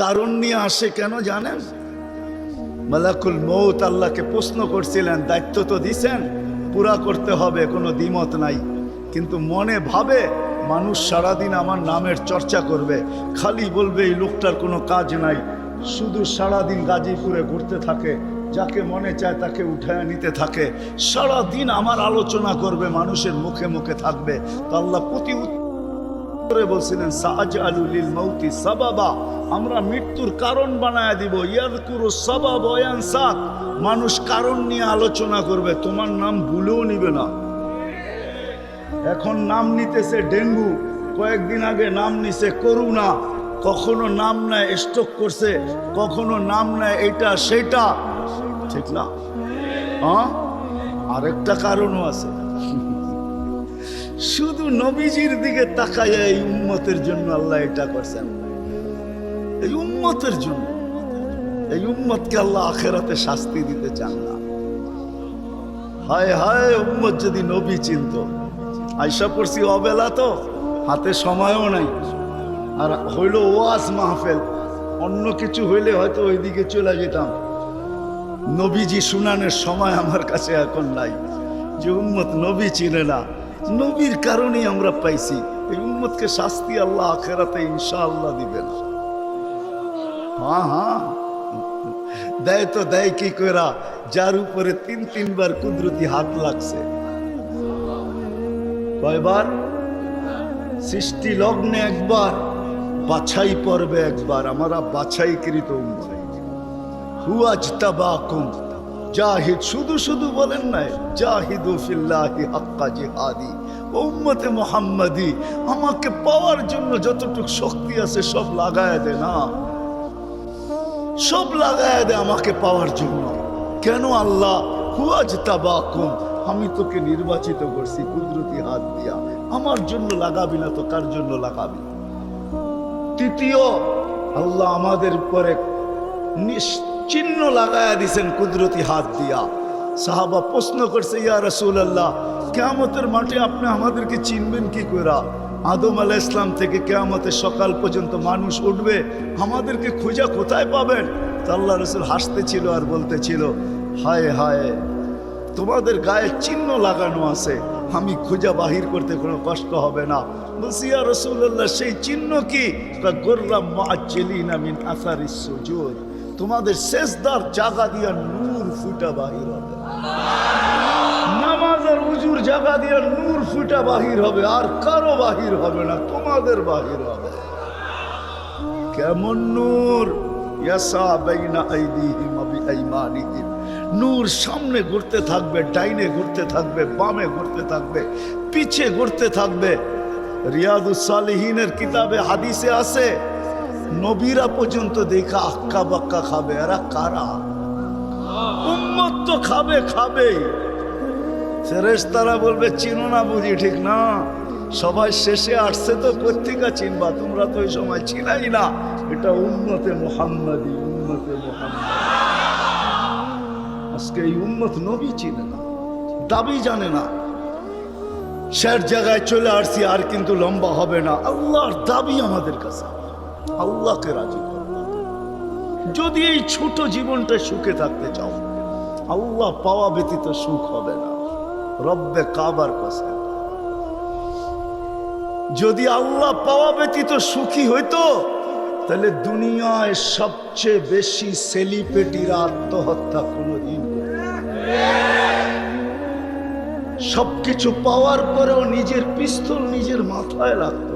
কারণ নিয়ে আসে কেন জানেন? মালাকুল মৌত আল্লাহকে প্রশ্ন করছিলেন, দায়িত্ব তো দিছেন, পুরা করতে হবে, কোনো দ্বিমত নাই। কিন্তু মনে ভাবে মানুষ সারাদিন আমার নামের চর্চা করবে, খালি বলবে এই লোকটার কোনো কাজ নাই। শুধু সারাদিন গাজীপুরে ঘুরতে থাকে, যাকে মনে চায় তাকে উঠায় নিতে থাকে। সারাদিন আমার আলোচনা করবে, মানুষের মুখে মুখে থাকবে। তো আল্লাহ প্রতি করে বলছিলেন সাজ মৌতি সাবাবা। আমরা মৃত্যুর কারণ বানায় দিব। ইয়াদকুরু সাবাব ওয়ানসাক মানুষ কারণ নিয়ে আলোচনা করবে, তোমার নাম ভুলেও নিবে না। এখন নাম নিতেছে ডেঙ্গু, কয়েকদিন আগে নাম নিছে করুণা। কখনো নাম নেয় স্ট্রোক করছে, কখনো নাম নেয় এটা সেটা। ঠিক না? আরেকটা কারণও আছে। শুধু নবীজির দিকে তাকায় এই উম্মতের জন্য আল্লাহ এটা করছেন। এই উম্মতের জন্য, এই উম্মতকে আল্লাহ আখেরাতে শাস্তি দিতে চান না। হায় হায়, উম্মত যদি নবী চিনত। আইসা পড়ছি অবেলা তো, হাতে সময়ও নাই। আর হইল ওয়াজ মাহফেল, অন্য কিছু হইলে হয়তো ওইদিকে চলে যেতাম। নবীজি শুনানের সময় আমার কাছে এখন নাই। যে উম্মত নবী চিনে না নবীর কারণেই আমরা পাইছি। এই উম্মতকে শাস্তি আল্লাহ আখেরাতে ইনশাআল্লাহ দিবে না হ্যাঁ হ্যাঁ। দেয় তো দেয় কি করা যার উপরে তিন, তিনবার কুদরতি হাত লাগছে। কয়বার? সৃষ্টি লগ্নে একবার, বাছাই পর্বে একবার। আমরা বাছাইকৃত হুয়াজ তাবাকুম জাহিদ শুধু শুধু বলেন নাই, জাহিদু ফিল্লাহি হাক্কা জিহাদি, উম্মতে মোহাম্মদি, আমাকে পাওয়ার জন্য যতটুকু শক্তি আছে সব লাগায় দে না। সব লাগায় দে আমাকে পাওয়ার জন্য। কেন আল্লাহ? হুয়াজ তাবাকুম আমি তোকে নির্বাচিত করছি কুদরতি হাত দিয়া। আমার জন্য লাগাবি না তো কার জন্য লাগাবি? তৃতীয়, আল্লাহ আমাদের উপরে চিহ্ন লাগায়া দিছেন কুদরতি হাত দিয়া। সাহাবা প্রশ্ন করছে, ইয়া রসুল আল্লাহ কেয়ামতের মাঠে আপনি আমাদেরকে চিনবেন কি করা আদম আলাহ ইসলাম থেকে কেয়ামতের সকাল পর্যন্ত মানুষ উঠবে, আমাদেরকে খোঁজা কোথায় পাবেন? তো আল্লাহ রসুল হাসতেছিল আর বলতেছিল, হায় হায়, তোমাদের গায়ে চিহ্ন লাগানো আছে, আমি খোঁজা বাহির করতে কোনো কষ্ট হবে না। বলছি, ইয়া রসুল্লাহ সেই চিহ্ন কি? গোর্রাম মাচিলিন আমিন আসারি সুজুদ। তোমাদের শেষদার জাগা দিয়া নূর ফুটা বাহির হবে। নামাজের উজুর জাগা দিয়ে নূর ফুটা বাহির হবে, আর কারও বাহির হবে না, তোমাদের বাহির হবে। কেমন নূর? নূর সামনে ঘুরতে থাকবে, ডাইনে ঘুরতে থাকবে, বামে ঘুরতে থাকবে, পিছে ঘুরতে থাকবে। রিয়াদুস সালিহিনের কিতাবে হাদিসে আছে নবীরা পর্যন্ত দেখা আক্কা বাক্কা খাবে। এরা কারা? উম্মত তো খাবে খাবেই ফেরেশতারা বলবে, চিনো না বুঝি, ঠিক না? সবাই শেষে আসছে তো পত্রিকা চিনবা। তোমরা তো ওই সময় ছিলাই না। এটা উন্নতে মোহাম্মদী উন্নতে মোহাম্মদ। আজকে এই উন্নত নবী চিনে না, দাবি জানে না। শের জায়গায় চলে আসছি, আর কিন্তু লম্বা হবে না। আল্লাহর দাবি আমাদের কাছে। আল্লাহকে রাজি করো। যদি এই ছোট জীবনটা সুখে থাকতে চাও, আল্লাহ পাওয়া ব্যতীত সুখ হবে না। রব্বে কাবার কাছে যদি আল্লাহ পাওয়া ব্যতীত সুখী হইতো, তাহলে দুনিয়ায় সবচেয়ে বেশি সেলিব্রিটিরা আত্মহত্যা কোনোদিন সবকিছু পাওয়ার পরেও নিজের পিস্তল নিজের মাথায় লাগতো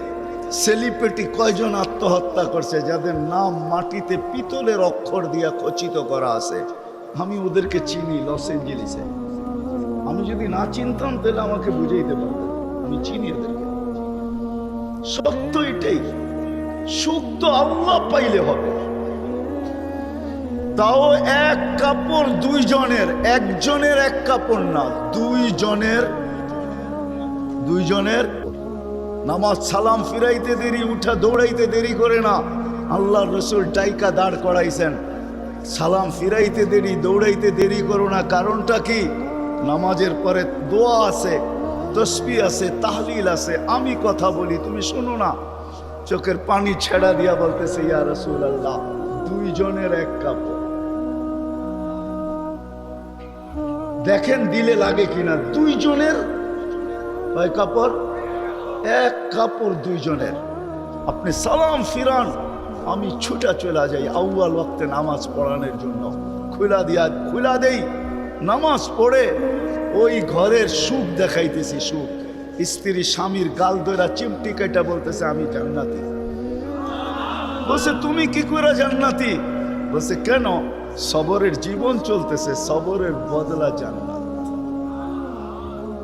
সেলিব্রিটি কয়জন আত্মহত্যা করছে, যাদের নাম মাটিতে পিতলের অক্ষর দিয়া খচিত করা আছে? আমি ওদেরকে চিনি লস এঞ্জেলিসে। আমি যদি না চিনতাম, তাহলে আমাকে বুঝাইতে পারতেন। আমি চিনি ওদেরকে। সত্য এটাই, সুখ তো আল্লাহ পাইলে হবে। তাও এক কাপড় দুইজনের, একজনের এক কাপড় না, দুইজনের দুইজনের নামাজ সালাম ফিরাইতে দেরি, উঠা দৌড়াইতে দেরি করে না। আল্লাহ রসুল টাইকা দাঁড় করাইছেন। সালাম ফিরাইতে দেরি, দৌড়াইতে দেরি করো না। কারণটা কি? নামাজের পরে দোয়া আছে, তসবি আছে, তাহলিল আছে। আমি কথা বলি, তুমি শোনো না। চোখের পানি ছেড়া দিয়া বলতেছে, ইয়া রসুল আল্লাহ দুইজনের এক কাপড় দেখেন দিলে লাগে কিনা, দুইজনের কাপড়? এক কাপড় দুইজনের। আপনি সালাম ফিরান, আমি ছুটা চলে যাই আউয়াল ওয়াক্তে নামাজ পড়ানোর জন্য। খুলা দিয়া, খুলা দেই, নামাজ পড়ে ওই ঘরের সুখ দেখাইতেছি, সুখ। স্ত্রী স্বামীর গাল ধরা চিমটি কেটা বলতেছে, আমি জান্নাতি। বলছে, তুমি কি করে জান্নাতি? বলছে, কেন? সবরের জীবন চলতেছে, সবরের বদলা জান্নাত।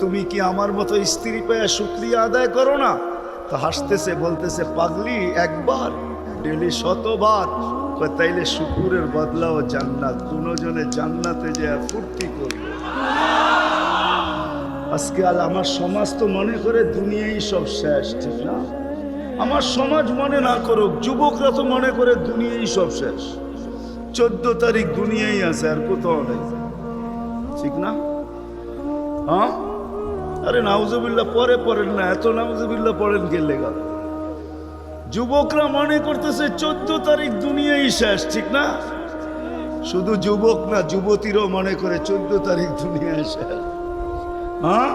তুমি কি আমার মতো স্ত্রী পেয়ে শুক্রিয়া আদায় করো না? তো হাসতেছে, বলতেছে, পাগলি, একবার, ডেলি শতবার। তাইলে শুকুরের বদলাও জান্নাত দুজনে জান্নাতে যে ফুর্তি করবে। আজকে আল আমার সমাজ তো মনে করে দুনিয়াই সব শেষ, ঠিক না? আমার সমাজ মনে না করুক, যুবকরা তো মনে করে দুনিয়াই সব শেষ। চোদ্দ তারিখ দুনিয়াই আছে, আর কোথাও নেই, ঠিক না? হ্যাঁ? আরে নাউজুবিল্লাহ, পরে পড়েন না, এত নাউজুবিল্লাহ পড়েন কে লেগা? যুবকরা মনে করতেছে চোদ্দ তারিখ দুনিয়াই শেষ, ঠিক না? শুধু যুবক না, যুবতীরও মনে করে চোদ্দ তারিখ দুনিয়ায় শেষ। হ্যাঁ?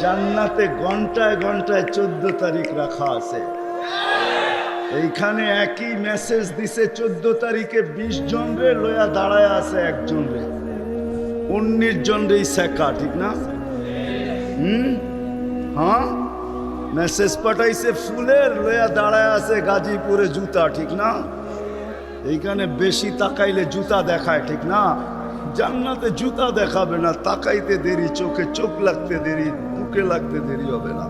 জান্নাতে ঘন্টায় ঘন্টায় চোদ্দ তারিখ রাখা আছে। এইখানে একই মেসেজ দিছে, চোদ্দ তারিখে বিশ জন রে লয়া দাঁড়ায় আছে একজন রে উনিশ জন রে শেখা, ঠিক না? হুম? হ্যাঁ? মেসেজ পাঠাইছে ফুলের লয়া দাঁড়ায় আছে গাজীপুরে জুতা, ঠিক না? এইখানে বেশি তাকাইলে জুতা দেখায়, ঠিক না? জান্নাতে জুতা দেখাবে না, তাকাইতে দেরি, চোখে চোখ লাগতে দেরি, বুকে লাগতে দেরি হবে না।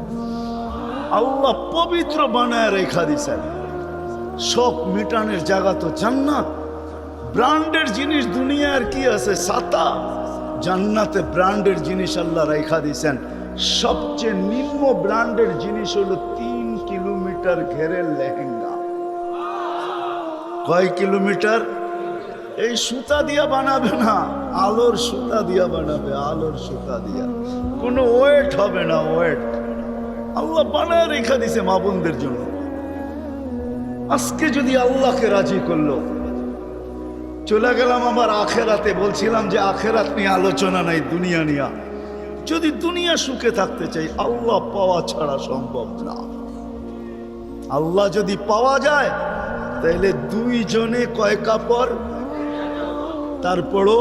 আল্লাহ পবিত্র বানায় রেখা দিছেন। শখ মিটানের জায়গা তো জান্নাত। ব্র্যান্ডের জিনিস দুনিয়ার কি আছে? সাতা জান্নাতে ব্র্যান্ডের জিনিস আল্লাহ রেখা দিছেন। সবচেয়ে নিম্ন ব্র্যান্ডের জিনিস হলো তিন কিলোমিটার ঘেরের লেহেঙ্গা। কয় কিলোমিটার? এই সুতা দিয়া বানাবে না, আলোর সুতা দিয়া বানাবে, আলোর সুতা দিয়া। কোনো ওয়েট হবে না, ওয়েট। আল্লাহ বানায় রেখা দিছে মা বোনদের জন্য। আজকে যদি আল্লাহকে রাজি করল, চলে গেলাম আমার আখেরাতে। বলছিলাম যে আখেরাত নিয়ে আলোচনা নাই, দুনিয়া নিয়া। যদি দুনিয়া সুখে থাকতে চাই, আল্লাহ পাওয়া ছাড়া সম্ভব না। আল্লাহ যদি পাওয়া যায় তাহলে দুইজনে কয় কাপড়? তারপরও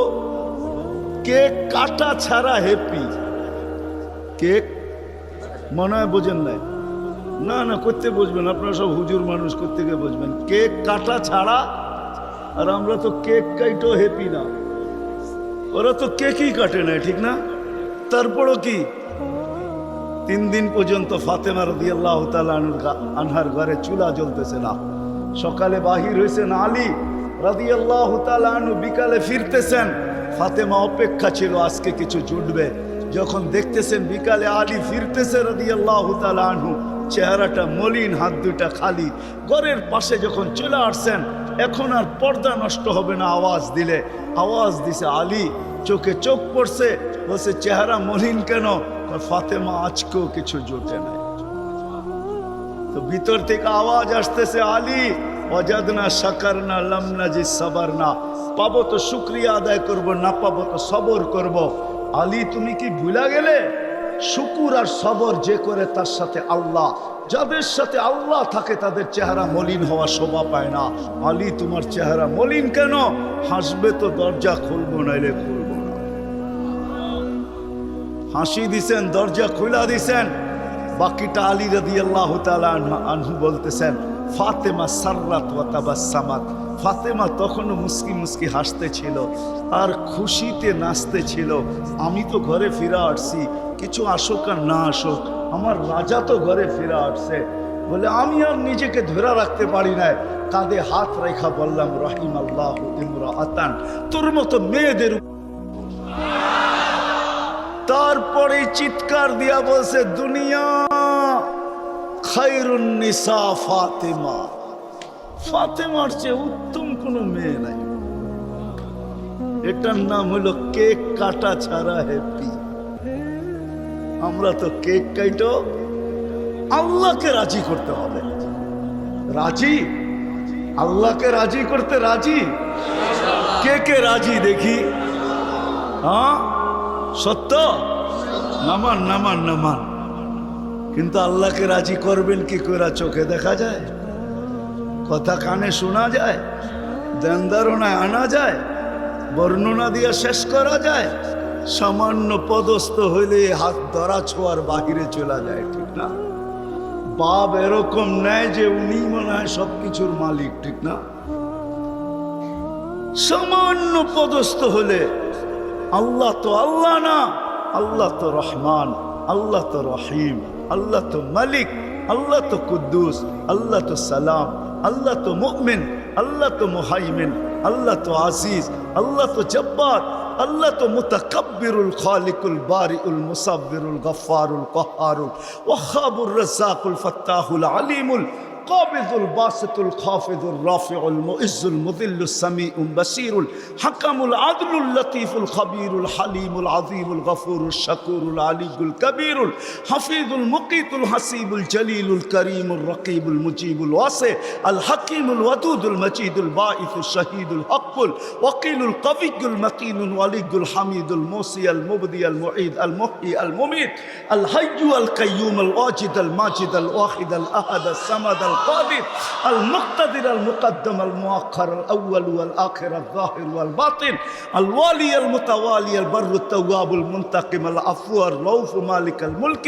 কেক কাটা ছাড়া হ্যাপি কেক মনে হয় বোঝেন নাই। না না, করতে বুঝবেন আপনারা সব হুজুর মানুষ, করতে গিয়ে বুঝবেন কেক কাটা ছাড়া আর আমরা তো কেক কাইটো হ্যাপি না। ওরা তো কেকই কাটে না ঠিক না? তারপরও কি? তিন দিন পর্যন্ত ফাতেমা রদি আল্লাহ আনহার ঘরে চুলা জ্বলতেছে না। সকালে বাহির হয়েছেন আলী রাদি আল্লাহ আনু বিকালে ফিরতেছেন। ফাতেমা অপেক্ষা ছিল, আজকে কিছু জুটবে। যখন দেখতেছেন বিকালে আলী ফিরতেছে রাদি আল্লাহ আনহু, চেহারাটা মলিন, হাত দুটা খালি। ঘরের পাশে যখন চলে আসছেন এখন আর পর্দা নষ্ট হবে না আওয়াজ দিলে। আওয়াজ দিছে, আলী চোখে চোখ পড়ছে, বলছে, চেহারা মলিন কেন? ফাতেমা আজকেও কিছু জোটে নাই। তো ভিতর থেকে আওয়াজ আসতেছে, আলী অজাদ না সাকার না লামনা জি সাবার না পাবো তো শুক্রিয়া আদায় করব, না পাবো তো সবর করব। আলী, তুমি কি ভুলা গেলে? শুকুর আর সবর যে করে তার সাথে আল্লাহ। যাদের সাথে আল্লাহ থাকে, তাদের চেহারা মলিন হওয়া শোভা পায় না। আলী, তোমার চেহারা মলিন কেন? হাসবে তো দরজা খুলবো, নাইলে খুলবো হাসি দিছেন, দরজা খুলা দিছেন। বাকিটা আলী রদি আল্লাহ আনহু বলতেছেন, ফাতেমা সার্রাত ওয়া তাবাসসামাত। ফাতেমা তখনও মুস্কি মুস্কি হাসতেছিল আর খুশিতে নাচতেছিল আমি তো ঘরে ফিরা আসছি, কিছু আসুক আর না আসুক, আমার রাজা তো ঘরে ফিরে আসছে। বলে, আমি আর নিজেকে ধরে রাখতে পারি না কাঁধে হাত রেখা বললাম রহিম আল্লাহ ইমরা আতান তোর মতো মেয়েদের তারপরে চিৎকার দিয়া বলছে, দুনিয়া খাইরুন নিসা ফাতেমা। ফাতেমার চেয়ে উত্তম কোনো মেয়ে নাই। এটার নাম হলো কেক কাটা ছাড়া হ্যাপি আমরা তো কেক কাইটো, আল্লাহকে রাজি করতে হবে। রাজি? আল্লাহকে রাজি করতে রাজি? কে কে রাজি দেখি? হ্যাঁ? সত্য? নামান নামান নামান। কিন্তু আল্লাহকে রাজি করবেন কি করে চোখে দেখা যায়? কথা কানে শোনা যায় দেন আনা যায়, বর্ণনা দিয়ে শেষ করা যায়, সামান্য পদস্থ হইলে হাত ধরা ছোঁয়ার বাহিরে চলে যায়, ঠিক না? বাপ এরকম নেয় যে উনি মনে হয় সব কিছুর মালিক, ঠিক না? সামান্য পদস্থ হলে আল্লাহ তো আল্লাহ না আল্লাহ তো রহমান আল্লাহ তো রহিম আল্লাহ তো মালিক আল্লাহ তো কুদ্দুস আল্লাহ তো সালাম আল্লাহ তো মুমিন আল্লাহ তো মুহাইমিন আল্লাহ তো আজিজ আল্লাহ তো জব্বার আল্লাহ তো মুতাকাব্বিরুল খালিকুল বারিউল মুসাব্বিরুল গফফারুল কহারুল ওয়াহাবুর রাজ্জাকুল ফাত্তাহুল আলিমুল القابض الباسط الخافض الرافع المؤز المذل السميع البصير الحكم العدل اللطيف الخبير الحليم العظيم الغفور الشكور العلي الكبير الحفيظ المقيت الحسيب الجليل الكريم الرقيب المجيب الواسع الحكيم الودود المجيد الباعث الشهيد الحق الوكيل القوي المتين الولي الحميد الموصي المبدي المعيد المحيي المميت الحي القيوم الواجد الماجد الواحد الأحد الصمد القادر المقتدر المقدم المؤخر الاول والاخر الظاهر والباطن الوالي المتوالي البر التواب المنتقم العفو الرؤوف مالك الملك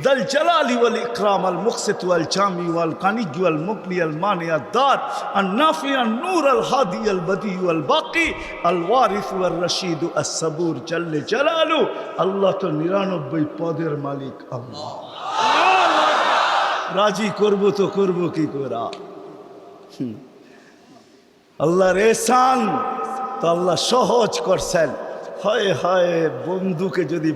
ذا الجلال والاكرام المقسط والجامع والغني والمغني المانع الدار النافع النور الهادي البديع والباقي الوارث والرشيد الصبور جل جلاله الله তো নিরানব্বই পদের মালিক আল্লাহ রাজি করব তো করব কি করা? আল্লাহ এসান তো আল্লাহ সহজ করছেন। হয় হয়, বন্ধুকে যদি